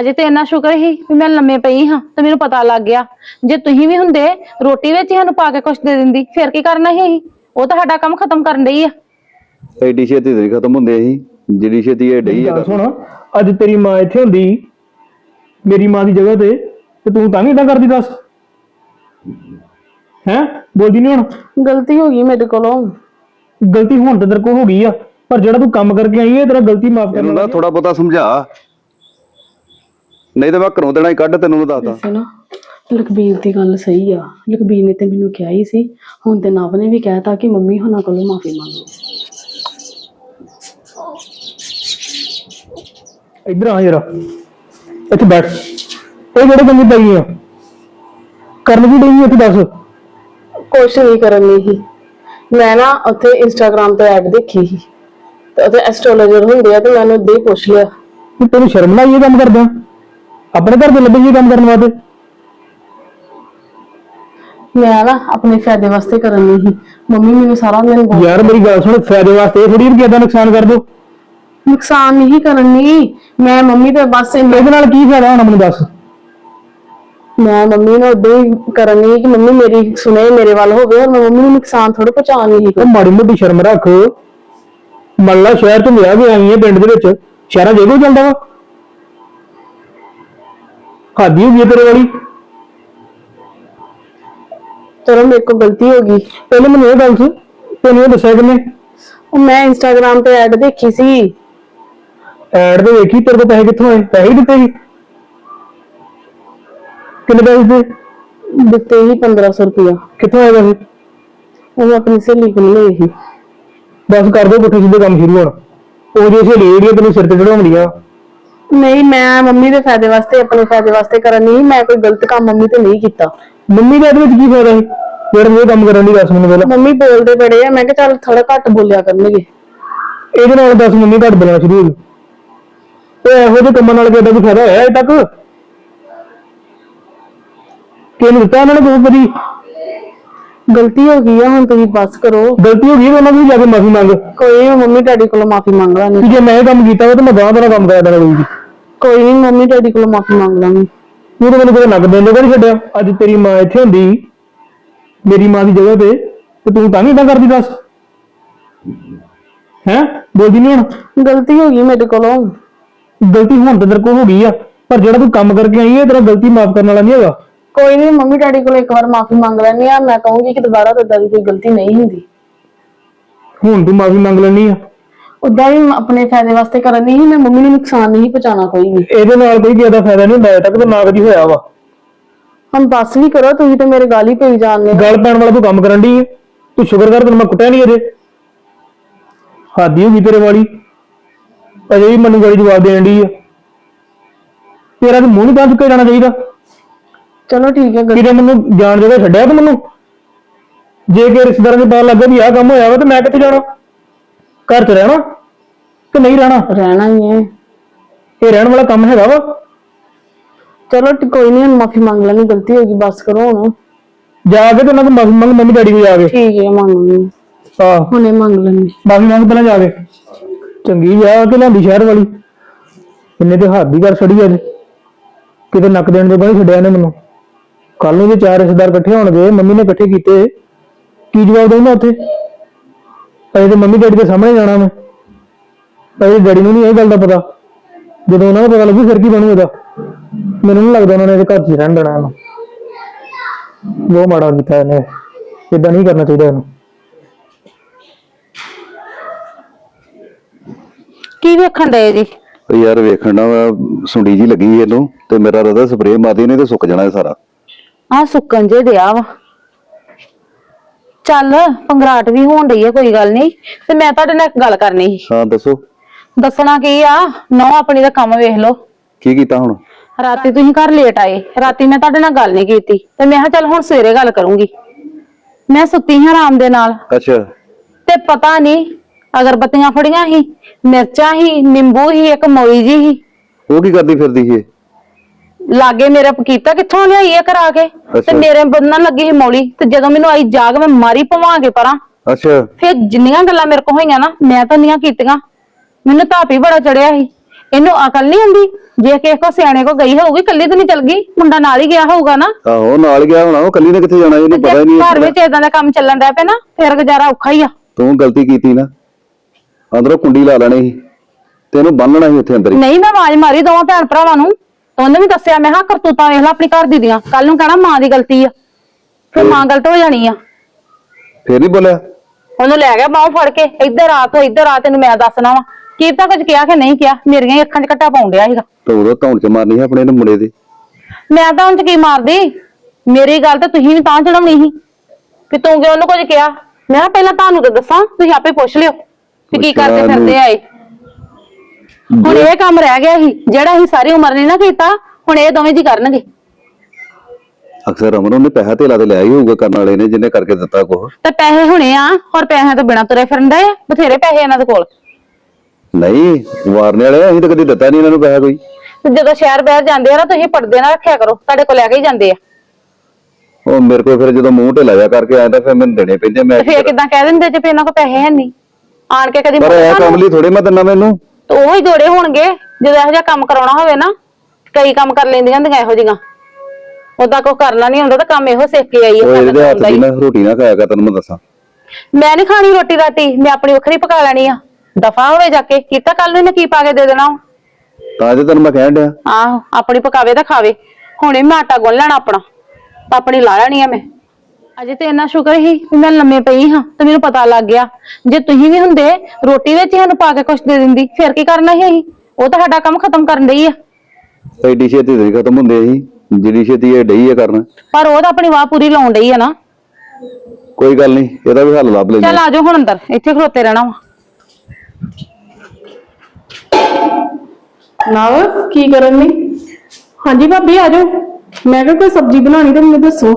ਅਜੇ ਤੇ ਇੰਨਾ ਸ਼ੁਕਰ ਹੀ ਵੀ ਮੈਂ ਲੰਮੇ ਪਈ ਹਾਂ ਤੇ ਮੈਨੂੰ ਪਤਾ ਲੱਗ ਗਿਆ। ਜੇ ਤੁਸੀਂ ਵੀ ਹੁੰਦੇ ਰੋਟੀ ਵਿੱਚ ਹੀ ਸਾਨੂੰ ਪਾ ਕੇ ਕੁਛ ਦੇ ਦਿੰਦੀ ਫਿਰ ਕੀ ਕਰਨਾ ਸੀ ਅਸੀਂ? ਉਹ ਤਾਂ ਸਾਡਾ ਕੰਮ ਖਤਮ ਕਰਨ ਡਈ ਆ। ਐਡੀ ਛੇਤੀ ਤੇ ਖਤਮ ਹੁੰਦੇ ਸੀ ਜਿਹੜੀ ਛੇਤੀ ਇਹ ਡਈ ਆ ਗੱਲ ਸੁਣ ਅੱਜ ਤੇਰੀ ਮਾਂ ਇੱਥੇ ਹੁੰਦੀ ਮੇਰੀ ਮਾਂ ਦੀ ਜਗ੍ਹਾ ਤੇ ਤੇ ਤੂੰ ਤਾਂ ਵੀ ਇਦਾਂ ਕਰਦੀ ਦੱਸ। ਹੈ? ਬੋਲਦੀ ਨਹੀਂ ਹੁਣ? ਗਲਤੀ ਹੋ ਗਈ ਮੇਰੇ ਕੋਲੋਂ। ਗਲਤੀ ਹੁਣ ਤੇ ਤੇਰੇ ਕੋਲ ਹੋ ਗਈ ਆ ਪਰ ਜਿਹੜਾ ਤੂੰ ਕੰਮ ਕਰਕੇ ਆਈ ਹੈ ਤੇਰਾ ਗਲਤੀ ਮਾਫ ਇਹਨੂੰ ਕਰਨਾ ਨਾ ਥੋੜਾ ਬਹੁਤਾ ਸਮਝਾ। ਨਹੀਂ ਤਾਂ ਮੈਂ ਘਰੋਂ ਦੇਣਾ ਹੀ ਕੱਢ ਤੈਨੂੰ ਮੈਂ ਦੱਸਦਾ। ਵੈਸੇ ਨਾ ਲਖਬੀਰ ਦੀ ਗੱਲ ਸਹੀ ਆ। ਲਖਬੀਰ ਨੇ ਤੇ ਮੈਨੂੰ ਕਿਹਾ ਹੀ ਸੀ ਹੁਣ ਤੇ ਨਵ ਨੇ ਵੀ ਕਹਿਤਾ ਕਿ ਮੰਮੀ ਹੁਣਾਂ ਕੋਲੋਂ ਮਾਫੀ ਮੰਗੋ ਇੱਧਰ ਆ ਜਰਾ। ਇੱਥੇ ਬੈਠ। ਇਹ ਜਿਹੜੇ ਬੰਦੇ ਪਈ ਆ? ਕਰਨ ਕੀ ਡਈ ਇੱਥੇ ਦੱਸ। ਕੁਛ ਨਹੀਂ ਕਰਨ ਲਈ ਹੀ ਮੈਂ ਨਾ ਉੱਥੇ ਇੰਸਟਾਗ੍ਰam ਤੇ ਐਡ ਦੇਖੀ ਸੀ। ਤੇ ਉੱਥੇ ਐਸਟ੍ਰੋਲੋਜਰ ਹੁੰਦੇ ਆ ਤੇ ਮੈਨੂੰ ਉੱਦਾਂ ਹੀ ਪੁੱਛ ਲਿਆ। ਕਿ ਤੈਨੂੰ ਸ਼ਰਮ ਨਾ ਆਈ ਇਹ ਕੰਮ ਕਰਦਾ? ਆਪਣੇ ਘਰ ਦੇ ਲੱਭੇ ਇਹ ਕੰਮ ਕਰਨ ਵਾਸਤੇ? ਮੈਂ ਨਾ ਆਪਣੇ ਫਾਇਦੇ ਵਾਸਤੇ ਕਰਨ ਲਈ ਸੀ। ਮੰਮੀ ਮੈਨੂੰ ਸਾਰਾ ਦਿਨ ਬੋਲ ਯਾਰ ਮੇਰੀ ਗੱਲ ਸੁਣ ਫਾਇਦੇ ਵਾਸਤੇ ਇਹ ਥੋੜੀ ਰੁਪਏ ਦਾ ਨੁਕਸਾਨ ਕਰ ਦੋ ਨੁਕਸਾਨ ਨਹੀਂ ਕਰਨੀ ਮੈਂ ਮੰਮੀ ਤੇ ਬਸ ਇੰਨਾ- ਇਹਦੇ ਨਾਲ ਕੀ ਫਾਇਦਾ ਹੋਣਾ ਮੈਨੂੰ ਦੱਸ। ਮੈਂ ਮੰਮੀ ਨੂੰ ਉਦਾਂ ਹੀ ਕਰਨ ਲਈ ਕਿ ਮੰਮੀ ਮੇਰੀ ਸੁਣੇ ਮੇਰੇ ਵੱਲ ਹੋਵੇ। ਔਰ ਮੈਂ ਮੰਮੀ ਨੂੰ ਨੁਕਸਾਨ ਥੋੜਾ ਪਹੁੰਚਾਉਣ ਲਈ ਉਹ ਮਾੜੀ ਮੋਟੀ ਸ਼ਰਮ ਰੱਖ। ਮੱਲਾ ਸ਼ਹਿਰ ਤੋਂ ਵਿਆਹ ਕੇ ਆਈ ਹੈ ਪਿੰਡ ਦੇ ਵਿੱਚ। ਸ਼ਹਿਰਾਂ ਜੇ ਕੋਈ ਚੱਲਦਾ ਵਾ। ਹਾਦੀ ਹੋ ਗਈ ਹੈ ਤੇਰੇ ਵਾਲੀ? ਚਲੋ ਮੇਰੇ ਕੋਲ ਗਲਤੀ ਹੋ ਗਈ। ਪਹਿਲੇ ਮੈਨੂੰ ਇਹ ਗੱਲ ਸੀ ਤੈਨੂੰ ਇਹ ਦੱਸਿਆ ਕਿਨੇ ਉਹ ਮੈਂ ਇੰਸਟਾਗ੍ਰam ਤੇ ਐਡ ਦੇਖੀ ਸੀ। ਐਡ ਦੇ ਵੇਖੀ ਤੇਰੇ ਕੋਲ ਪੈਸੇ ਕਿੱਥੋਂ ਆਏ? ਪੈਸੇ ਹੀ ਦਿੱਤੇ ਸੀ? ਕਿੰਨੇ ਪੈਸੇ ਦਿੱਤੇ? ਦਿੱਤੇ ਹੀ 1500 ਰੁਪਇਆ। ਕਿੱਥੋਂ ਆਏ ਪੈਸੇ? ਉਹ ਮੈਂ ਆਪਣੀ ਸਹੇਲੀ ਕੋਲ ਲਏ ਸੀ। ਬਸ ਕਰ ਦੋ ਪੁੱਠੇ ਸਿੱਧੇ ਕੰਮ ਸ਼ੁਰੂ ਹੁਣ। ਉਹ ਜੇ ਸਹੇਲੀ ਜਿਹੜੀ ਆ ਤੈਨੂੰ ਸਿਰ ਤੇ ਚੜਾਉਂਦੀਆਂ ਨਹੀਂ ਮੈਂ ਮੰਮੀ ਦੇ ਫਾਇਦੇ ਵਾਸਤੇ ਆਪਣੇ ਫਾਇਦੇ ਵਾਸਤੇ ਕਰਨ ਨਹੀਂ ਮੈਂ ਕੋਈ ਗਲਤ ਕੰਮ ਮੰਮੀ ਤੇ ਨਹੀਂ ਕੀਤਾ ਮੰਮੀ ਦੇ ਇਹਦੇ ਵਿੱਚ ਕੀ ਫਾਇਦਾ ਸੀ ਜਿਹੜਾ ਤੂੰ ਇਹ ਕੰਮ ਕਰਨ ਦੀ ਦੱਸ ਮੈਨੂੰ ਪਹਿਲਾਂ ਮੰਮੀ ਬੋਲਦੇ ਬੜੇ ਆ ਮੈਂ ਕਿਹਾ ਚੱਲ ਥੋੜਾ ਘੱਟ ਬੋਲਿਆ ਕਰਨਗੇ ਇਹਦੇ ਨਾਲ ਦੱਸ ਮੰਮੀ ਘੱਟ ਬੋਲਣਾ ਸ਼ੁਰੂ ਹੋ ਗਈ ਤੇ ਇਹੋ ਜਿਹੇ ਕੰਮਾਂ ਨਾਲ ਕਿਹਦਾ ਕੋਈ ਫਾਇਦਾ ਹੋਇਆ ਅਜੇ ਤੱਕ ਕਿਹਨੂੰ ਦਿੱਤਾ ਉਹਨਾਂ ਨੇ ਬਹੁਤ ਬੜੀ ਗਲਤੀ ਹੋ ਗਈ ਆ ਹੁਣ ਤੁਸੀਂ ਬਸ ਕਰੋ ਗਲਤੀ ਹੋ ਗਈ ਤਾਂ ਉਹਨਾਂ ਨੂੰ ਵੀ ਜਾ ਕੇ ਮਾਫੀ ਮੰਗ ਕੋਈ ਨੀ, ਮੰਮੀ ਡੈਡੀ ਕੋਲੋਂ ਮਾਫੀ ਮੰਗ ਲਾਂਗੀ ਕਿ ਜੇ ਮੈਂ ਇਹ ਕੰਮ ਕੀਤਾ ਵਾ ਤਾਂ ਮੈਂ ਗਾਂ ਦਾ ਕੰਮ ਕਰਿਆ ਦੇਣਾ ਕੋਈ ਨਹੀਂ ਮੰਮੀ ਡੈਡੀ ਕੋਲੋਂ ਮਾਫੀ ਮੰਗ ਲਾਂਗੀ। ਤੂੰ ਤਾਂ ਮੈਨੂੰ ਕਿਤੇ ਨੱਕ ਦੇਣ ਜੋਗਾ ਛੱਡਿਆ। ਅੱਜ ਤੇਰੀ ਮਾਂ ਇੱਥੇ ਹੁੰਦੀ ਮੇਰੀ ਮਾਂ ਦੀ ਜਗ੍ਹਾ ਤੇ ਤੇ ਤੂੰ ਤਾਂ ਵੀ ਇਦਾਂ ਕਰਦੀ ਦੱਸ। ਹੈ? ਬੋਲਦੀ ਨਹੀਂ ਹੁਣ। ਗਲਤੀ ਹੋ ਗਈ ਮੇਰੇ ਕੋਲੋਂ। ਗਲਤੀ ਹੁਣ ਤਾਂ ਤੇਰੇ ਕੋਲ ਹੋ ਗਈ ਆ ਪਰ ਜਿਹੜਾ ਤੂੰ ਕੰਮ ਕਰਕੇ ਆਈ ਹੈ ਤੇਰਾ ਗਲਤੀ ਮਾਫ ਕਰਨ ਵਾਲਾ ਨਹੀਂ ਹੈਗਾ। ਕੋਈ ਨਹੀਂ ਮੰਮੀ ਡੈਡੀ ਕੋਲੋਂ ਇੱਕ ਵਾਰ ਮਾਫੀ ਮੰਗ ਲੈਣੀ ਆ। ਮੈਂ ਕਹੂੰਗੀ ਕਿ ਦੁਬਾਰਾ ਤੋਂ ਏਦਾਂ ਦੀ ਕੋਈ ਗਲਤੀ ਨਹੀਂ ਹੁੰਦੀ। ਹੁਣ ਤੂੰ ਮਾਫੀ ਮੰਗ ਲੈਣੀ ਆ। ਉਦਾਂ ਵੀ ਆਪਣੇ ਫਾਇਦੇ ਵਾਸਤੇ ਕਰਨ ਨਹੀਂ ਮੈਂ ਮੰਮੀ ਨੂੰ ਨੁਕਸਾਨ ਨਹੀਂ ਪਹੁੰਚਾਉਣਾ ਕੋਈ ਵੀ। ਇਹਦੇ ਨਾਲ ਕੋਈ ਜ਼ਿਆਦਾ ਫਾਇਦਾ ਨਹੀਂ ਹੁੰਦਾ ਤੱਕ ਤਾਂ ਨਾ ਕਦੀ ਹੋਇਆ ਵਾ। ਹੁਣ ਬਸ ਵੀ ਕਰੋ ਤੁਸੀਂ ਤੇ ਮੇਰੇ ਗਾਲ ਹੀ ਪਈ ਜਾਂਦੇ ਹੋ। ਗੱਲ ਪੈਣ ਵਾਲਾ ਤੂੰ ਕੰਮ ਕਰਨ ਦੀ ਤੂੰ ਸ਼ੁਕਰ ਕਰ ਤੈਨੂੰ ਮੈਂ ਕੁੱਟਿਆ ਨਹੀਂ ਅਜੇ। ਹਾਦੀ ਹੋ ਗਈ ਤੇਰੇ ਵਾਲੀ। ਅਜੇ ਵੀ ਮੈਨੂੰ ਗਾਲੀ ਜਵਾਬ ਦੇਣ ਦੀ ਆ ਤੇਰਾ ਤਾਂ ਮੂੰਹ ਨਹੀਂ ਤਾਂ ਚੁੱਕਿਆ ਜਾਣਾ ਚਾਹੀਦਾ। ਚਲੋ ਠੀਕ ਹੈ ਗਲਤੀ ਕਿਤੇ ਮੈਨੂੰ ਜਾਣ ਜਗ੍ਹਾ ਛੱਡਿਆ ਤੂੰ ਮੈਨੂੰ? ਜੇ ਕਿ ਰਿਸ਼ਤੇਦਾਰਾਂ ਨੂੰ ਪਤਾ ਲੱਗਾ ਵੀ ਆਹ ਕੰਮ ਹੋਇਆ ਵਾ ਤੇ ਮੈਂ ਕਿੱਥੇ ਜਾਣਾ? ਘਰ 'ਚ ਰਹਿਣਾ ਕਿ ਨਹੀਂ ਰਹਿਣਾ? ਰਹਿਣਾ ਹੀ ਹੈ। ਇਹ ਰਹਿਣ ਵਾਲਾ ਕੰਮ ਹੈਗਾ ਵਾ। ਚਲੋ ਟ- ਕੋਈ ਨਹੀਂ ਮਾਫੀ ਮੰਗ ਲੈਣੀ ਗਲਤੀ ਹੋ ਗਈ ਬਸ ਕਰੋ ਹੁਣ। ਜਾ ਕੇ ਤੇ ਉਹਨਾਂ ਤੋਂ ਮਾਫੀ ਮੰਗ ਮੰਮੀ ਡੈਡੀ ਕੋਲ ਜਾ ਕੇ। ਠੀਕ ਹੈ ਮੰਗ ਲੈਣੀ। ਆਹ। ਹੁਣੇ ਮੰਗ ਲੈਣੀ। ਮਾਫੀ ਮੰਗ ਪਹਿਲਾਂ ਜਾ ਕੇ। ਚੰਗੀ ਆ ਕਿ ਲਿਆਂਦੀ ਸ਼ਹਿਰ ਵਾਲੀ। ਇਹਨੇ ਤੇ ਹੱਥ ਦੀ ਕਰ ਛੜੀ ਅੱਜ। ਕਿਤੇ ਨੱਕ ਦੇਣ ਜੋਗਾ ਨਹੀਂ ਛੱਡਿਆ ਇਹਨੇ ਮੈਨੂੰ। ਕੱਲ ਨੂੰ ਜੇ ਚਾਰ ਰਿਸ਼ਤੇਦਾਰ ਇਕੱਠੇ ਹੋਣਗੇ ਮੰਮੀ ਨੇ ਇਕੱਠੇ ਕੀਤੇ ਕੀ ਜਵਾਬ ਦਊਂਗਾ ਉੱਥੇ? ਅਜੇ ਤੇ ਮੰਮੀ ਡੈਡੀ ਦੇ ਸਾਹਮਣੇ ਜਾਣਾ ਮੈਂ। ਅਜੇ ਡੈਡੀ ਨੂੰ ਨਹੀਂ ਇਹ ਗੱਲ ਦਾ ਪਤਾ। ਜਦੋਂ ਉਹਨਾਂ ਨੂੰ ਪਤਾ ਲੱਗੂ ਫਿਰ ਕੀ ਬਣੂ ਇਹਦਾ। ਮੈਨੂੰ ਨਹੀਂ ਲੱਗਦਾ ਉਹਨਾਂ ਨੇ ਇਹਦੇ ਘਰ 'ਚ ਹੀ ਰਹਿਣ ਦੇਣਾ ਇਹਨੂੰ। ਬਹੁਤ ਮਾੜਾ ਕੀਤਾ ਇਹਨੇ। ਇਦਾਂ ਨਹੀਂ ਕਰਨਾ ਚਾਹੀਦਾ ਇਹਨੂੰ। ਕੀ ਵੇਖਣ ਡਏ ਜੀ? ਉਹ ਯਾਰ ਵੇਖਣ ਦਾ ਸੁੰਡੀ ਜੀ ਲੱਗੀ ਇਹਨੂੰ ਤੇ ਮੇਰਾ ਰਦਾ ਸਪਰੇਅ ਮਾਰਦੀ ਨੇ ਤੇ ਸੁੱਕ ਜਾਣਾ ਇਹ ਸਾਰਾ। ਆ ਸੁੱਕਣ ਜੇ ਦਿਆ ਵਾ। ਚੱਲ ਪੰਗਰਾਟ ਵੀ ਹੋਣ ਰਹੀ ਹੈ ਕੋਈ ਗੱਲ ਨਹੀਂ। ਤੇ ਮੈਂ ਤੁਹਾਡੇ ਨਾਲ ਇੱਕ ਗੱਲ ਕਰਨੀ ਸੀ। ਹਾਂ ਦੱਸੋ। ਦੱਸਣਾ ਕੀ ਆ? ਨੌ ਆਪਣੀ ਦਾ ਕੰਮ ਵੇਖ ਲਓ। ਕੀ ਕੀਤਾ ਹੁਣ? ਰਾਤੀ ਤੁਸੀਂ ਘਰ ਲੇਟ ਆਏ। ਰਾਤੀ ਮੈਂ ਤੁਹਾਡੇ ਨਾਲ ਗੱਲ ਨਹੀਂ ਕੀਤੀ। ਤੇ ਮੈਂ ਕਿਹਾ ਚੱਲ ਹੁਣ ਸਵੇਰੇ ਗੱਲ ਕਰੂੰਗੀ। ਮੈਂ ਸੁੱਤੀ ਹਾਂ ਆਰਾਮ ਦੇ ਨਾਲ। ਅੱਛਾ। ਤੇ ਪਤਾ ਨਹੀਂ ਅਗਰਬੱਤੀਆਂ ਫੜੀਆਂ ਸੀ ਮਿਰਚਾਂ ਸੀ ਨਿੰਬੂ ਸੀ ਇੱਕ ਮੋਈ ਜੀ ਸੀ। ਉਹ ਕੀ ਕਰਦੀ ਫਿਰਦੀ ਸੀ ਇਹ? ਲਾਗੇ ਮੇਰਾ ਪਕੀਤਾ ਕਿੱਥੋਂ ਲਿਆਈ ਇਹ ਕਰਾ ਕੇ? ਤੇ ਅੱਛਾ। ਮੇਰੇ ਬੰਨਣ ਲੱਗੀ ਸੀ ਮੌਲੀ ਤੇ ਜਦੋਂ ਮੈਨੂੰ ਆਈ ਜਾਗ ਮੈਂ ਮਾਰੀ ਪਵਾਂਗੇ ਪਰਾਂ। ਅੱਛਾ। ਫਿਰ ਜਿੰਨੀਆਂ ਗੱਲਾਂ ਮੇਰੇ ਕੋ ਹੋਈਆਂ ਨਾ ਮੈਂ ਤਾਂ ਨਹੀਂ ਕੀਤੀਆਂ। ਮੈਨੂੰ ਧਾਪੀ ਬੜਾ ਚੜਿਆ ਸੀ। ਇਹਨੂੰ ਅਕਲ ਨਹੀਂ ਹੁੰਦੀ ਜੇ ਕਿਸੇ ਕੋ ਸਿਆਣੇ ਕੋ ਗਈ ਹੋਊਗੀ ਕੱਲੀ ਤਾਂ ਨਹੀਂ ਚਲ ਗਈ। ਮੁੰਡਾ ਨਾਲ ਹੀ ਗਿਆ ਹੋਊਗਾ ਨਾ। ਆਹੋ ਨਾਲ ਗਿਆ ਹੋਣਾ ਉਹ ਕੱਲੀ ਨੇ ਕਿੱਥੇ ਜਾਣਾ ਇਹਨੂੰ ਪਤਾ ਹੀ ਨਹੀਂ ਘਰ ਵਿੱਚ ਇਦਾਂ ਦਾ ਕੰਮ ਚੱਲਣ ਡਿਆ ਪਿਆ ਨਾ ਫਿਰ ਗੁਜ਼ਾਰਾ ਔਖਾ ਹੀ ਆ। ਤੂੰ ਗਲਤੀ ਕੀਤੀ ਨਾ। ਅੰਦਰੋਂ ਕੁੰਡੀ ਲਾ ਲੈਣੀ ਸੀ। ਤੇ ਇਹਨੂੰ ਬੰਨਣਾ ਸੀ ਉੱਥੇ ਅੰਦਰ ਹੀ। ਨਹੀਂ ਮੈਂ ਆਵਾਜ਼ ਮਾਰੀ ਦੋਵਾਂ ਭੈਣ ਭਰਾਵਾਂ ਨੂੰ। ਤੇ ਉਹਨੇ ਵੀ ਦੱਸਿਆ ਮੈਂ ਹਾਂ ਕਰਤੂਤਾਂ ਵੇਖ ਲੈ ਆਪਣੀ ਘਰ ਦੀ ਦੀਆਂ। ਕੱਲ ਨੂੰ ਕਹਿਣਾ ਮਾਂ ਦੀ ਗਲਤੀ ਆ। ਫਿਰ ਮਾਂ ਗਲਤ ਹੋ ਜਾਣੀ ਆ। ਫੇਰ ਨਹੀਂ ਬੋਲਿਆ? ਉਹਨੂੰ ਲੈ ਗਿਆ ਬਾਹੋਂ ਫੜ ਕੇ ਇੱਧਰ ਆ ਤੂੰ ਇੱਧਰ ਆ ਤੈਨੂੰ ਮੈਂ ਦੱਸਣਾ ਵਾ। ਕੀ ਤਾਂ ਕੁਝ ਕਿਹਾ ਕਿ ਨਹੀਂ ਕਿਹਾ? ਮੇਰੀਆਂ ਹੀ ਅੱਖਾਂ 'ਚ ਘੱਟਾ ਪਾਉਣ ਡਿਆ ਸੀਗਾ। ਤੇ ਉਦੋਂ ਧੌਣ ਚ ਮਾਰਨੀ ਸੀ ਆਪਣੇ ਨੂੰ ਮੁੰਡੇ ਦੇ। ਮੈਂ ਤਾਂ ਉਹਨੂੰ 'ਚ ਕੀ ਮਾਰਦੀ? ਮੇਰੀ ਗੱਲ ਤਾਂ ਤੁਸੀਂ ਵੀ ਤਾਂ ਚੜਾਉਣੀ ਸੀ। ਵੀ ਤੂੰ ਕਿਉਂ ਉਹਨੂੰ ਕੁਝ ਕਿਹਾ? ਮੈਂ ਕਿਹਾ ਪਹਿਲਾਂ ਤੁਹਾਨੂੰ ਤਾਂ ਦੱਸਾਂ ਤੁਸੀਂ ਆਪੇ ਪੁੱਛ ਲਿਓ। ਵੀ ਕੀ ਕਰਦੇ ਫਿਰਦੇ ਆਏ ਹੁਣ ਇਹ ਕੰਮ ਰਹਿ ਗਿਆ ਸੀ ਜਿਹੜਾ ਅਸੀਂ ਸਾਰੀ ਉਮਰ ਨਹੀਂ ਨਾ ਕੀਤਾ ਹੁਣ ਇਹ ਦੋਵੇਂ ਜੀ ਕਰਨਗੇ। ਅਕਸਰ ਅਮਰ ਉਹਨੇ ਪੈਸਾ ਧੇਲਾ ਤੇ ਲਿਆ ਹੀ ਹੋਊਗਾ ਕਰਨ ਵਾਲੇ ਨੇ ਜਿਹਨੇ ਕਰਕੇ ਦਿੱਤਾ ਕੁਛ। ਤੇ ਪੈਸੇ ਹੁਣੇ ਆ ਹੋਰ ਪੈਸਿਆਂ ਤੋਂ ਬਿਨਾਂ ਤੁਰੇ ਫਿਰਨ ਦੇ ਬਥੇਰੇ ਪੈਸੇ ਇਹਨਾਂ ਦੇ ਕੋਲ। ਨਹੀਂ ਵਾਰਨੇ ਵਾਲੇ ਅਸੀਂ ਤਾਂ ਕਦੀ ਦਿੱਤਾ ਨਹੀਂ ਇਹਨਾਂ ਨੂੰ ਪੈਸਾ ਕੋਈ। ਤੇ ਜਦੋਂ ਸ਼ਹਿਰ ਬਾਹਰ ਜਾਂਦੇ ਆ ਨਾ ਤੁਸੀਂ ਪੜਦੇ ਨਾ ਰੱਖਿਆ ਕਰੋ ਤੁਹਾਡੇ ਕੋਲ ਲੈ ਕੇ ਹੀ ਜਾਂਦੇ ਆ। ਉਹ ਮੇਰੇ ਕੋਲ ਫਿਰ ਜਦੋਂ ਮੂੰਹ ਢਿੱਲਾ ਜਾ ਕਰਕੇ ਆਇਆ ਤਾਂ ਫਿਰ ਮੈਨੂੰ ਦੇਣੇ ਪੈਂਦੇ ਮੈਂ ਤੇ ਫੇਰ ਕਿਦਾਂ ਕਹਿ ਦਿੰਦੇ ਜੇ ਵੀ ਇਹਨਾਂ ਕੋਲ ਪੈਸੇ ਹੈ ਨਹੀਂ। ਆਣ ਕੇ ਕਦੀ ਪਰ ਇਹ ਕੰਮ ਲਈ ਥੋੜੇ ਮੈਂ ਦਿੰਦਾ ਮੈਨੂੰ। ਤੇ ਉਹ ਹੀ ਜੋੜੇ ਹੋਣਗੇ ਜਦੋਂ ਇਹੋ ਜਿਹਾ ਕੰਮ ਕਰਾਉਣਾ ਹੋਵੇ ਨਾ ਕਈ ਕੰਮ ਕਰ ਲੈਂਦੀਆਂ ਹੁੰਦੀਆਂ ਇਹੋ ਜਿਹੀਆਂ। ਉਦਾਂ ਕੋਈ ਕਰਨਾ ਨਹੀਂ ਹੁੰਦਾ ਤਾਂ ਕੰਮ ਇਹੋ ਸਿੱਖ ਕੇ ਆਈ ਉਹ ਹੈ ਇਹਦੇ ਹੱਥ ਹੁੰਦਾ ਦੀ ਹੀ। ਨਾ ਰੋਟੀ ਨਾ ਖਾਇਆ ਕਰ ਤੈਨੂੰ ਮੈਂ ਦੱਸਾਂ। ਮੈਂ ਨਹੀਂ ਖਾਣੀ ਰੋਟੀ ਰਾਟੀ ਮੈਂ ਆਪਣੀ ਵੱਖਰੀ ਪਕਾ ਲੈਣੀ ਆ। ਦਫਾ ਹੋਵੇ ਜਾ ਕੇ ਕੀਤਾ ਕੱਲ ਨੂੰ ਇਹਨੇ ਕੀ ਪਾ ਕੇ ਦੇ ਦੇਣਾ? ਤਾਂ ਜੇ ਤੈਨੂੰ ਮੈਂ ਕਹਿਣ ਡਿਆ। ਆਹੋ ਆਪਣੀ ਪਕਾਵੇ ਤਾਂ ਖਾਵੇ। ਹੁਣੇ ਮੈਂ ਆਟਾ ਗੁੰਨ ਲੈਣਾ ਆਪਣਾ ਆਪਣੀ ਲਾ ਲੈਣੀ ਆ ਮੈਂ। ਅਜੇ ਤੇ ਇੰਨਾ ਸ਼ੁਕਰ ਹੀ ਵੀ ਮੈਂ ਲੰਮੇ ਪਈ ਹਾਂ ਤੇ ਮੈਨੂੰ ਪਤਾ ਲੱਗ ਗਿਆ। ਜੇ ਤੁਸੀਂ ਵੀ ਹੁੰਦੇ ਰੋਟੀ ਵਿੱਚ ਹੀ ਸਾਨੂੰ ਪਾ ਕੇ ਕੁਛ ਦੇ ਦਿੰਦੀ ਫਿਰ ਕੀ ਕਰਨਾ ਸੀ ਅਸੀਂ? ਉਹ ਤਾਂ ਸਾਡਾ ਕੰਮ ਖਤਮ ਕਰਨ ਡਈ ਆ। ਐਡੀ ਛੇਤੀ ਨਹੀਂ ਖਤਮ ਹੁੰਦੇ ਸੀ ਜਿਹੜੀ ਛੇਤੀ ਇਹ ਡਈ ਆ ਕਰਨ। ਪਰ ਉਹ ਤਾਂ ਆਪਣੀ ਵਾਹ ਪੂਰੀ ਲਾਉਣ ਡਈ ਆ ਨਾ। ਕੋਈ ਗੱਲ ਨਹੀਂ ਇਹਦਾ ਵੀ ਹੱਲ ਲੱਭ ਲੈਂਦੇ ਚੱਲ ਆ ਜਾਓ ਹੁਣ ਅੰਦਰ ਇੱਥੇ ਖਲੋਤੇ ਰਹਿਣਾ ਵਾ। ਨਵ ਕੀ ਕਰਨ ਲਈ ਹਾਂਜੀ ਭਾਬੀ ਆ ਜਾਓ। ਮੈਂ ਕਿਹਾ ਕੋਈ ਸਬਜ਼ੀ ਬਣਾਉਣੀ ਤੇ ਮੈਨੂੰ ਦੱਸੋ।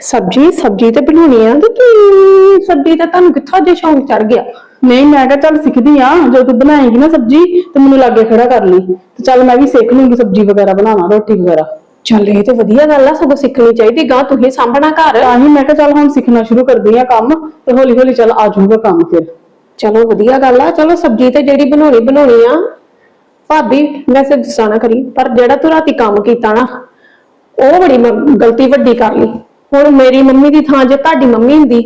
ਸਬਜੀ ਸਬਜੀ ਤੇ ਬਣਾਉਣੀ ਆ ਤੇ ਕੀ ਸਬਜੀ ਤਾਂ ਤੁਹਾਨੂੰ ਕਿੱਥੋਂ ਜੇ ਸ਼ੌਂਕ ਚੜ ਗਿਆ? ਨਹੀਂ ਮੈਂ ਕਿਹਾ ਚੱਲ ਸਿੱਖਦੀ ਆ ਜਦੋਂ ਤੂੰ ਬਣਾਏਗੀ ਨਾ ਸਬਜ਼ੀ ਤੇ ਮੈਨੂੰ ਲਾਗੇ ਖੜਾ ਕਰ ਲਈ। ਤੇ ਚੱਲ ਮੈਂ ਵੀ ਸਿੱਖ ਲੂੰਗੀ ਸਬਜ਼ੀ ਵਗੈਰਾ ਬਣਾਉਣਾ ਰੋਟੀ ਵਗੈਰਾ। ਚੱਲ ਇਹ ਤੇ ਵਧੀਆ ਗੱਲ ਆ ਸਗੋਂ ਸਿੱਖਣੀ ਚਾਹੀਦੀ ਗਾਂ ਤੁਸੀਂ ਸਾਂਭਣਾ ਘਰ। ਤਾਂ ਹੀ ਮੈਂ ਕਿਹਾ ਚੱਲ ਹੁਣ ਸਿੱਖਣਾ ਸ਼ੁਰੂ ਕਰਦੀ ਆ ਕੰਮ ਤੇ ਹੌਲੀ ਹੌਲੀ ਚੱਲ ਆ ਜਾਊਗਾ ਕੰਮ ਫਿਰ। ਚਲੋ ਵਧੀਆ ਗੱਲ ਆ ਚਲੋ ਸਬਜੀ ਤੇ ਜਿਹੜੀ ਬਣਾਉਣੀ ਬਣਾਉਣੀ ਆ। ਭਾਬੀ ਵੈਸੇ ਗੁੱਸਾ ਨਾ ਕਰੀ ਪਰ ਜਿਹੜਾ ਤੂੰ ਰਾਤੀ ਕੰਮ ਕੀਤਾ ਨਾ ਉਹ ਬੜੀ ਮ- ਗਲਤੀ ਵੱਡੀ ਕਰ ਲਈ। ਹੁਣ ਮੇਰੀ ਮੰਮੀ ਦੀ ਥਾਂ ਜੇ ਤੁਹਾਡੀ ਮੰਮੀ ਹੁੰਦੀ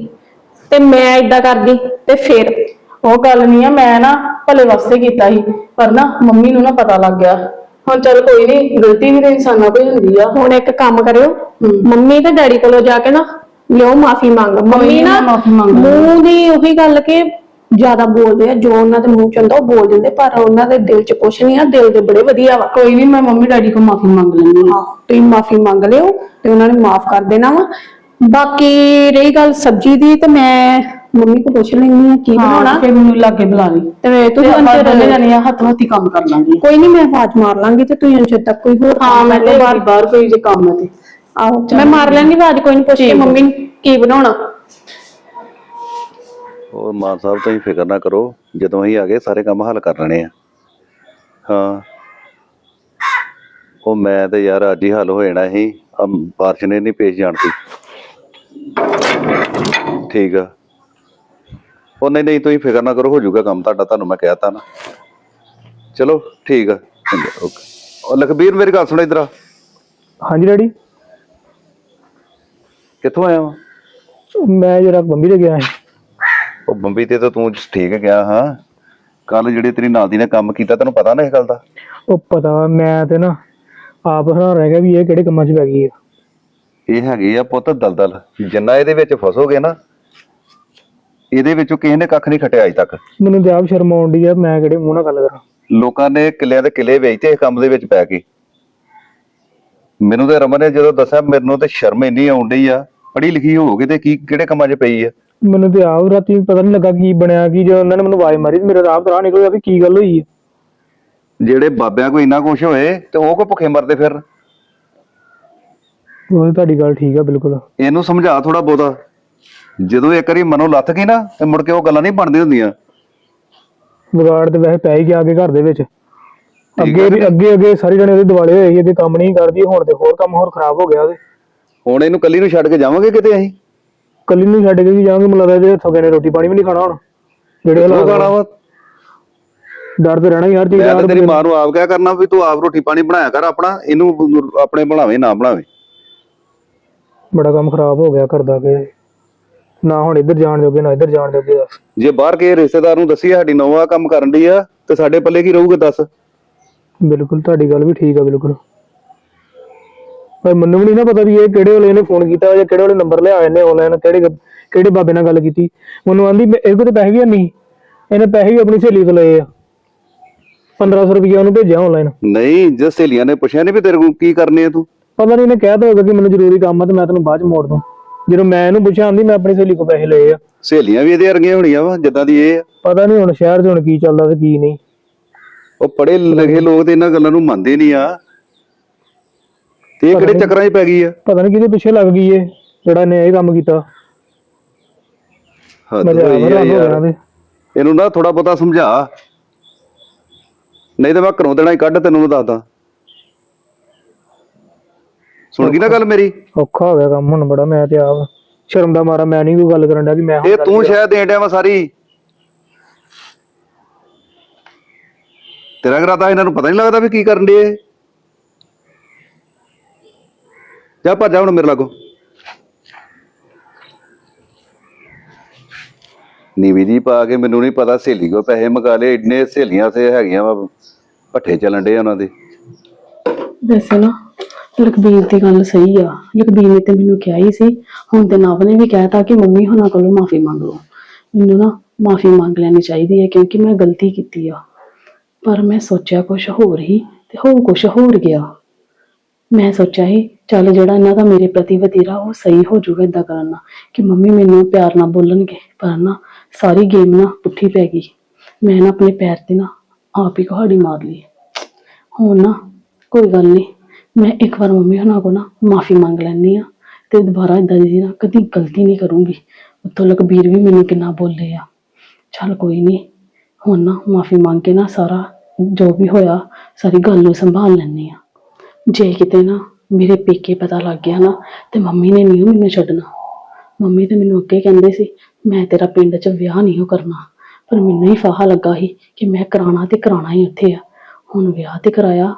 ਤੇ ਮੈਂ ਏਦਾਂ ਕਰਦੀ ਤੇ ਫਿਰ। ਉਹ ਗੱਲ ਨਹੀਂ ਆ ਮੈਂ ਨਾ ਭਲੇ ਵਾਸਤੇ ਕੀਤਾ ਸੀ ਪਰ ਨਾ ਮੰਮੀ ਨੂੰ ਨਾ ਪਤਾ ਲੱਗ ਗਿਆ। ਹੁਣ ਚੱਲ ਕੋਈ ਨਹੀਂ ਗਲਤੀ ਵੀ ਤਾਂ ਇਨਸਾਨਾਂ ਕੋਈ ਹੁੰਦੀ ਆ। ਹੁਣ ਇੱਕ ਕੰਮ ਕਰਿਓ ਮੰਮੀ ਤੇ ਡੈਡੀ ਕੋਲੋਂ ਜਾ ਕੇ ਨਾ ਲਿਓ ਮਾਫੀ ਮੰਗ। ਮੰਮੀ ਨੀ, ਮਾਫ਼ੀ ਮੰਗ। ਮੂੰਹ ਦੀ ਉਹੀ ਗੱਲ ਕਿ ਜ਼ਿਆਦਾ ਬੋਲਦੇ ਆ ਜੋ ਉਹਨਾਂ ਦੇ ਮੂੰਹ ਚ ਆਉਂਦਾ ਉਹ ਬੋਲ ਦਿੰਦੇ ਪਰ ਉਹਨਾਂ ਦੇ ਦਿਲ ਚ ਕੁਛ ਨਹੀਂ ਆ ਦਿਲ ਦੇ ਬੜੇ ਵਧੀਆ ਵਾ। ਕੋਈ ਨਹੀਂ ਮੈਂ ਮੰਮੀ ਡੈਡੀ ਕੋਲ ਮਾਫੀ ਮੰਗ ਲੈਂਦੀ ਆ ਹਾਂ ਤੁਸੀਂ ਮਾਫੀ ਮੰਗ ਲਿਓ ਤੇ ਉਹਨਾਂ ਨੇ ਮਾਫ ਕਰ ਦੇਣਾ ਵਾ। ਬਾਕੀ ਰਹੀ ਗੱਲ ਸਬਜੀ ਦੀ ਤੇ ਮੈਂ ਮੰਮੀ ਕੋਲ ਪੁੱਛ ਲੈਣੀ ਆ ਕੀ ਬਣਾਉਣਾ? ਫਿਰ ਮੈਨੂੰ ਲਾਗੇ ਬੁਲਾ ਲਈ। ਤੇ ਤੁਸੀਂ ਆਪਾਂ ਅੰਦਰ ਦੋਨੇ ਜਣੀਆਂ ਹੱਥ ਹੱਥੀ ਕੰਮ ਕਰ ਲਾਂਗੇ। ਕੋਈ ਨਹੀਂ ਮੈਂ ਆਵਾਜ਼ ਮਾਰ ਲਾਂਗੀ ਤੇ ਤੁਸੀਂ ਅੰਦਰ ਤੱਕ ਕੋਈ ਹੋਰ ਹਾਂ ਮੈਂ ਬਾਹਰ ਬਾਹਰ ਕੋਈ ਜੇ ਕੰਮ ਹੈ ਤੇ। ਆਹੋ ਮੈਂ ਮਾਰ ਲੈਣੀ ਆਵਾਜ਼ ਕੋਈ ਨਹੀਂ ਪੁੱਛ ਕੇ ਆ। ਮੰਮੀ ਕੀ ਬਣਾਉਣਾ। ਹੋਰ ਮਾਨ ਸਾਹਿਬ ਤੁਸੀਂ ਫਿਕਰ ਨਾ ਕਰੋ ਜਦੋਂ ਅਸੀਂ ਆ ਗਏ ਸਾਰੇ ਕੰਮ ਹੱਲ ਕਰ ਲੈਣੇ ਆ। ਹਾਂ। ਉਹ ਮੈਂ ਤੇ ਯਾਰ ਅੱਜ ਹੀ ਹੱਲ ਹੋ ਜਾਣਾ ਸੀ ਆ ਬਾਰਿਸ਼ ਨੇ ਨਹੀਂ ਪੇਸ਼ ਜਾਣਦੀ ਠੀਕ ਆ। ਉਹ ਨਹੀਂ ਨਹੀਂ ਤੁਸੀਂ ਫਿਕਰ ਨਾ ਕਰੋ ਹੋ ਜਾਊਗਾ ਕੰਮ ਤੁਹਾਡਾ ਤੁਹਾਨੂੰ ਮੈਂ ਕਹਿਤਾ ਨਾ। ਚਲੋ ਠੀਕ ਆ। ਓਕੇ। ਉਹ ਲਖਬੀਰ ਮੇਰੀ ਗੱਲ ਸੁਣ ਇਧਰ ਆ। ਹਾਂਜੀ ਡੈਡੀ। ਕਿੱਥੋਂ ਆਇਆ ਵਾ? ਮੈਂ ਜਰਾ ਬੰਬੀ ਤੇ ਗਿਆ ਸੀ। ਉਹ ਬੰਬੀ ਤੇ ਤਾਂ ਤੂੰ ਠੀਕ ਗਿਆ ਹਾਂ। ਕੱਲ ਜਿਹੜੇ ਤੇਰੀ ਨਾਲ ਦੀ ਨੇ ਕੰਮ ਕੀਤਾ ਤੈਨੂੰ ਪਤਾ ਨਾ ਇਸ ਗੱਲ ਦਾ? ਉਹ ਪਤਾ ਮੈਂ ਤੇ ਨਾ ਆਪ ਹੈਰਾਨ ਰਹਿ ਗਿਆ ਵੀ ਇਹ ਕਿਹੜੇ ਕੰਮਾਂ 'ਚ ਪੈ ਗਈ ਆ। ਇਹ ਹੈਗੇ ਆ ਪੁੱਤ ਦਲਦਲ। ਜਿੰਨਾ ਇਹਦੇ ਵਿੱਚ ਫਸੋਗੇ ਨਾ ਇਹਦੇ ਵਿੱਚੋਂ ਕਿਸੇ ਨੇ ਕੱਖ ਨਹੀਂ ਖਟਿਆ ਅਜ ਤੱਕ। ਮੈਨੂੰ ਤੇ ਆਪ ਸ਼ਰਮ ਆਉਂਦੀ ਆ ਮੈਂ ਕਿਹੜੇ ਮੂੰਹ ਨਾਲ ਗੱਲ ਕਰਾਂ। ਲੋਕਾਂ ਨੇ ਕਿੱਲਿਆਂ ਦੇ ਕਿੱਲੇ ਵੇਚਤੇ ਇਸ ਕੰਮ ਦੇ ਵਿੱਚ ਪੈ ਕੇ। ਮੈਨੂੰ ਤੇ ਰਮਨ ਨੇ ਜਦੋਂ ਦੱਸਿਆ ਮੈਨੂੰ ਤੇ ਸ਼ਰਮ ਇੰਨੀ ਆਉਂਦੀ ਆ। ਪੜ੍ਹੀ ਲਿਖੀ ਹੋਊਗੀ ਤੇ ਕੀ ਕਿਹੜੇ ਕੰਮਾਂ 'ਚ ਪਈ ਆ? ਮੈਨੂੰ ਤੇ ਆਪ ਰਾਤੀ ਪਤਾ ਨਹੀਂ ਲੱਗਾ ਕੀ ਬਣਿਆ ਕੀ ਜਦੋਂ ਉਹਨਾਂ ਨੇ ਮੈਨੂੰ ਆਵਾਜ਼ ਮਾਰੀ ਤੇ ਮੇਰੇ ਤਾਂ ਆਪ ਤਰ੍ਹਾਂ ਨਿਕਲ ਗਿਆ ਵੀ ਕੀ ਗੱਲ ਹੋਈ ਹੈ। ਜਿਹੜੇ ਬਾਬਿਆਂ ਕੋ ਇੰਨਾ ਕੁਛ ਹੋਏ ਤੇ ਉਹ ਕੋ ਭੁੱਖੇ ਮਰਦੇ ਫਿਰ? ਉਹ ਤਾਂ ਤੁਹਾਡੀ ਗੱਲ ਠੀਕ ਆ ਬਿਲਕੁਲ। ਇਹਨੂੰ ਸਮਝਾ ਥੋੜਾ ਬਹੁਤਾ। ਜਦੋਂ ਇੱਕ ਵਾਰੀ ਮਨੋਂ ਲੱਥ ਗਈ ਨਾ ਤੇ ਮੁੜ ਕੇ ਉਹ ਗੱਲਾਂ ਨਹੀਂ ਬਣਦੀਆਂ ਹੁੰਦੀਆਂ। ਵਿਗਾੜ ਤੇ ਵੈਸੇ ਪੈ ਹੀ ਗਿਆ ਅੱਗੇ ਘਰ ਦੇ ਵਿੱਚ। ਅੱਗੇ ਵੀ ਅੱਗੇ ਅੱਗੇ ਸਾਰੇ ਜਣੇ ਉਹਦੇ ਦਿਵਾਲੇ ਹੋਏ ਸੀ ਅੱਗੇ ਕੰਮ ਨਹੀਂ ਕਰਦੀ ਹੁਣ ਤੇ ਹੋਰ ਕੰਮ ਹੋਰ ਖਰਾਬ ਹੋ ਗਿਆ ਉਹਦੇ। ਹੁਣ ਇਹਨੂੰ ਕੱਲੀ ਨੂੰ ਛੱਡ ਕੇ ਜਾਵਾਂਗੇ ਕਿਤੇ ਅਸੀਂ? ਕੱਲੀ ਨੂੰ ਛੱਡ ਕੇ ਵੀ ਜਾਵਾਂਗੇ ਮੈਨੂੰ ਲੱਗਦਾ ਇਹਦੇ ਹੱਥੋਂ ਨੇ ਰੋਟੀ ਪਾਣੀ ਵੀ ਨਹੀਂ ਖਾਣਾ ਹੁਣ ਜਿਹੜੇ ਹਾਲਾਤ ਆ। ਵਾ। ਡਰ ਤੇ ਰਹਿਣਾ ਯਾਰ ਮੈਂ ਤਾਂ ਤੇਰੀ ਮਾਂ ਨੂੰ ਆਪ ਕਿਆ ਕਰਨਾ ਵੀ ਤੂੰ ਆਪ ਰੋਟੀ ਪਾਣੀ ਬਣਾਇਆ ਕਰ ਆਪਣਾ ਇਹਨੂੰ ਆਪਣੇ ਬਣਾਵੇ ਨਾ ਬਣਾਵੇ। ਬੜਾ ਕੰਮ ਖਰਾਬ ਹੋ ਗਿਆ ਕਰਦਾ ਕਿ ਨਾ ਹੁਣ ਇੱਧਰ ਜਾਣ ਜੋਗੇ ਨਾ ਇੱਧਰ ਜਾਣ ਜੋਗੇ ਦੱਸ। ਜੇ ਬਾਹਰ ਕੇ ਰਿਸ਼ਤੇਦਾਰ ਨੂੰ ਦੱਸੀ ਸਾਡੀ ਨਵਾਂ ਕੰਮ ਕਰਨ ਦੀ ਆ ਤੇ ਸਾਡੇ ਪੱਲੇ ਕੀ ਰਹੂਗਾ ਦੱਸ? ਬਿਲਕੁਲ ਤੁਹਾਡੀ ਗੱਲ ਵੀ ਠੀਕ ਆ ਬਿਲਕੁਲ। ਪਰ ਮੈਨੂੰ ਵੀ ਨਹੀਂ ਨਾ ਪਤਾ ਵੀ ਇਹ ਕਿਹੜੇ ਵੇਲੇ ਇਹਨੇ ਫੋਨ ਕੀਤਾ ਜਾਂ ਕਿਹੜੇ ਵੇਲੇ ਨੰਬਰ ਲਿਆ ਇਹਨੇ ਆਨਲਾਈਨ ਕਿਹੜੇ ਕਿਹੜੇ ਬਾਬੇ ਨਾਲ ਗੱਲ ਕੀਤੀ। ਮੈਨੂੰ ਆਂਦੀ ਇਹਦੇ ਕੋਲ ਪੈਸੇ ਵੀ ਨਹੀਂ। ਇਹਨੇ ਪੈਸੇ ਵੀ ਆਪਣੀ ਸਹੇਲੀ ਤੋਂ ਲਏ ਆ। 1500 ਰੁਪਏ ਉਹਨੂੰ ਭੇਜਿਆ ਆਨਲਾਈਨ ਨਹੀਂ ਜੇ ਸਹੇਲੀਆਂ ਨੇ ਪੁੱਛਿਆ ਨਹੀਂ ਵੀ ਤੇਰੇ ਕੋਲ ਕੀ ਕਰਨੇ ਆ ਤੂੰ? ਪਤਾ ਨਹੀਂ ਇਹਨੇ ਕਹਿ ਤਾ ਹੋਗਾ ਕਿ ਮੈਨੂੰ ਜ਼ਰੂਰੀ ਕੰਮ ਆ ਤੇ ਮੈਂ ਤੈਨੂੰ ਬਾਅਦ ਚ ਮੋੜ ਦੂੰ। ਜਦੋਂ ਮੈਂ ਇਹਨੂੰ ਪੁੱਛਿਆ ਆਂਦੀ ਮੈਂ ਆਪਣੀ ਸਹੇਲੀ ਕੋਲ ਪੈਸੇ ਲਏ ਆ। ਸਹੇਲੀਆਂ ਵੀ ਇਹਦੇ ਵਰਗੀਆਂ ਹੋਣੀਆਂ ਵਾ ਜਿੱਦਾਂ ਦੀ ਇਹ ਆ। ਪਤਾ ਨਹੀਂ ਹੁਣ ਸ਼ਹਿਰ 'ਚ ਹੁਣ ਕੀ ਚੱਲਦਾ ਤੇ ਕੀ ਨਹੀਂ। ਉਹ ਪੜੇ ਲਿਖੇ ਲੋਕ ਤੇ ਇਹਨਾਂ ਗੱਲਾਂ ਨੂੰ ਮੰਨਦੇ ਨਹੀਂ ਆ। ਇਹ ਕਿਹੜੇ ਚੱਕਰਾਂ 'ਚ ਪੈ ਗਈ ਆ? ਪਤਾ ਨਹੀਂ ਕਿਹਦੇ ਪਿੱਛੇ ਲੱਗ ਗਈ ਏ ਜਿਹੜਾ ਨੇ ਇਹ ਕੰਮ ਕੀਤਾ। ਹੱਦ ਮਜ਼ਾ ਹੋਈ ਆ ਆ ਯਾਰ। ਰਿਹਾ ਤੇ ਇਹਨੂੰ ਨਾ ਥੋੜਾ ਬਹੁਤਾ ਸਮਝਾ। ਨਹੀਂ ਤੇ ਮੈਂ ਘਰੋਂ ਦੇਣਾ ਹੀ ਕੱਢ ਤੈਨੂੰ ਮੈਂ ਦੱਸਦਾ। ਸੁਣ ਗਈ ਨਾ ਗੱਲ ਮੇਰੀ? ਔਖਾ ਹੋ ਗਿਆ ਕੰਮ ਹੁਣ ਬੜਾ ਮੈਂ ਤੇ ਆਪ ਸ਼ਰਮ ਦਾ ਮਾਰਾ ਮੈਂ ਨਹੀਂ ਕੋਈ ਗੱਲ ਕਰਨ ਡਿਆ ਕਿ ਮੈਂ ਹੁਣ ਇਹ ਤੂੰ ਸ਼ਾਇਦ ਦੇਣ ਡਿਆ ਵਾ ਸਾਰੀ। ਤੇਰਾ ਘਰਾਤਾ ਇਹਨਾਂ ਨੂੰ ਪਤਾ ਨਹੀਂ ਲੱਗਦਾ ਵੀ ਕੀ ਕਰਨ ਦੇ ਜਾ ਭੱਜ ਜਾ ਹੁਣ ਮੇਰੇ ਲਾਗੋ। ਨੀਵੀ ਜੀ ਪਾ ਕੇ ਮੈਨੂੰ ਨਹੀਂ ਪਤਾ ਸਹੇਲੀ ਕੋ ਪੈਸੇ ਮੰਗਾ ਲਏ, ਇੰਨੇ ਸਹੇਲੀਆਂ ਸੇ ਹੈਗੀਆਂ ਵਾ ਪੱਠੇ ਚੱਲਣ ਡੇ ਉਹਨਾਂ ਦੇ। ਵੈਸੇ ਨਾ, ਲਖਬੀਰ ਦੀ ਗੱਲ ਸਹੀ ਆ। ਲਖਬੀਰ ਨੇ ਤੇ ਮੈਨੂੰ ਕਿਹਾ ਹੀ ਸੀ, ਹੁਣ ਤੇ ਨਵ ਨੇ ਵੀ ਕਹਿਤਾ ਕਿ ਮੰਮੀ ਹੁਣਾਂ ਕੋਲੋਂ ਮਾਫੀ ਮੰਗ। ਲਓ ਮੈਨੂੰ ਨਾ ਮਾਫੀ ਮੰਗ ਲੈਣੀ ਚਾਹੀਦੀ ਹੈ ਕਿਉਂਕਿ ਮੈਂ ਗਲਤੀ ਕੀਤੀ ਆ। ਪਰ ਮੈਂ ਸੋਚਿਆ ਕੁਝ ਹੋਰ ਹੀ ਤੇ ਹੋ ਕੁਝ ਹੋਰ ਗਿਆ। ਮੈਂ ਸੋਚਿਆ ਸੀ ਚੱਲ ਜਿਹੜਾ ਇਹਨਾਂ ਦਾ ਮੇਰੇ ਪ੍ਰਤੀ ਵਤੀਰਾ ਉਹ ਸਹੀ ਹੋ ਜਾਊਗਾ ਇਦਾਂ ਕਰਨ ਨਾਲ, ਕਿ ਮੰਮੀ ਮੈਨੂੰ ਪਿਆਰ ਨਾਲ ਬੋਲਣਗੇ, ਪਰ ਨਾ ਸਾਰੀ ਗੇਮ ਨਾ ਪੁੱਠੀ ਪੈ ਗਈ। ਮੈਂ ਨਾ ਆਪਣੇ ਪੈਰ ਤੇ ਨਾ ਆਪ ਹੀ ਕੁਹਾੜੀ ਮਾਰ ਲਈ। ਹੁਣ ਨਾ ਕੋਈ ਗੱਲ ਨਹੀਂ, ਮੈਂ ਇੱਕ ਵਾਰ ਮੰਮੀ ਹੁਣਾਂ ਕੋ ਨਾ ਮਾਫੀ ਮੰਗ ਲੈਣੀ ਆ ਤੇ ਦੁਬਾਰਾ ਇਦਾਂ ਦੀ ਨਾ ਕਦੀ ਗਲਤੀ ਨਹੀਂ ਕਰੂੰਗੀ। ਉੱਤੋਂ ਲਖਬੀਰ ਵੀ ਮੈਨੂੰ ਕਿੰਨਾ ਬੋਲੇ ਆ। ਚੱਲ ਕੋਈ ਨਹੀਂ, ਹੁਣ ਨਾ ਮਾਫੀ ਮੰਗ ਕੇ ਨਾ ਸਾਰਾ ਜੋ ਵੀ ਹੋਇਆ ਸਾਰੀ ਗੱਲ ਨੂੰ ਸੰਭਾਲ ਲੈਣੀ ਆ ਜੇ ਕਿਤੇ ਨਾ ਮੇਰੇ ਪੇਕੇ ਪਤਾ ਲੱਗ ਗਿਆ ਨਾ, ਤੇ ਮੰਮੀ ਨੇ ਨਹੀਂ ਮੈਨੂੰ ਛੱਡਣਾ। ਮੰਮੀ ਤੇ ਮੈਨੂੰ ਅੱਗੇ ਕਹਿੰਦੇ ਸੀ, ਮੈਂ ਤੇਰਾ ਪਿੰਡ 'ਚ ਵਿਆਹ ਨਹੀਂ ਓ ਕਰਨਾ। ਪਰ ਮੈਨੂੰ ਹੀ ਫਾਹਾ ਲੱਗਾ ਸੀ ਕਿ ਮੈਂ ਕਰਾਣਾ ਤੇ ਕਰਾਣਾ ਹੀ ਉੱਥੇ ਆ। ਹੁਣ ਵਿਆਹ ਤੇ ਕਰਾਇਆ,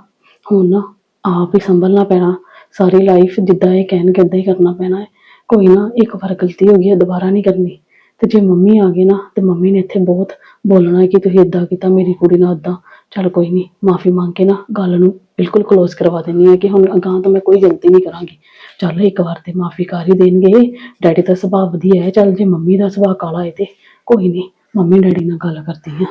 ਹੁਣ ਨਾ ਆਪ ਹੀ ਸੰਭਲਣਾ ਪੈਣਾ। ਸਾਰੀ ਲਾਈਫ ਜਿੱਦਾਂ ਇਹ ਕਹਿਣਗੇ ਏਦਾਂ ਹੀ ਕਰਨਾ ਪੈਣਾ ਹੈ। ਕੋਈ ਨਾ ਇੱਕ ਵਾਰ ਗਲਤੀ ਹੋ ਗਈ ਹੈ ਦੁਬਾਰਾ ਨਹੀਂ ਕਰਨੀ। ਤੇ ਜੇ ਮੰਮੀ ਆ ਗਏ ਨਾ, ਤੇ ਮੰਮੀ ਨੇ ਇੱਥੇ ਬਹੁਤ ਬੋਲਣਾ ਕਿ ਤੁਸੀਂ ਇਦਾਂ ਕੀਤਾ, ਮੇਰੀ ਕੁੜੀ ਨਾਲ ਇਦਾਂ ਚੱਲ ਕੋਈ ਨਹੀਂ ਮਾਫੀ ਮੰਗ ਕੇ ਨਾ ਗੱਲ ਨੂੰ ਬਿਲਕੁਲ ਕਲੋਜ਼ ਕਰਵਾ ਦਿੰਨੀ ਆ ਕਿ ਹੁਣ ਅਗਾਂਹ ਤੋਂ ਮੈਂ ਕੋਈ ਗਲਤੀ ਨਹੀਂ ਕਰਾਂਗੀ। ਚੱਲ ਇੱਕ ਵਾਰ ਤੇ ਮਾਫੀ ਕਰ ਹੀ ਦੇਣਗੇ। ਡੈਡੀ ਦਾ ਸੁਭਾਅ ਵਧੀਆ ਹੈ, ਚੱਲ ਜੇ ਮੰਮੀ ਦਾ ਸੁਭਾਅ ਕਾਲਾ ਹੈ ਤੇ ਕੋਈ ਨਹੀਂ ਮੰਮੀ ਡੈਡੀ ਨਾਲ ਗੱਲ ਕਰਦੀ ਆ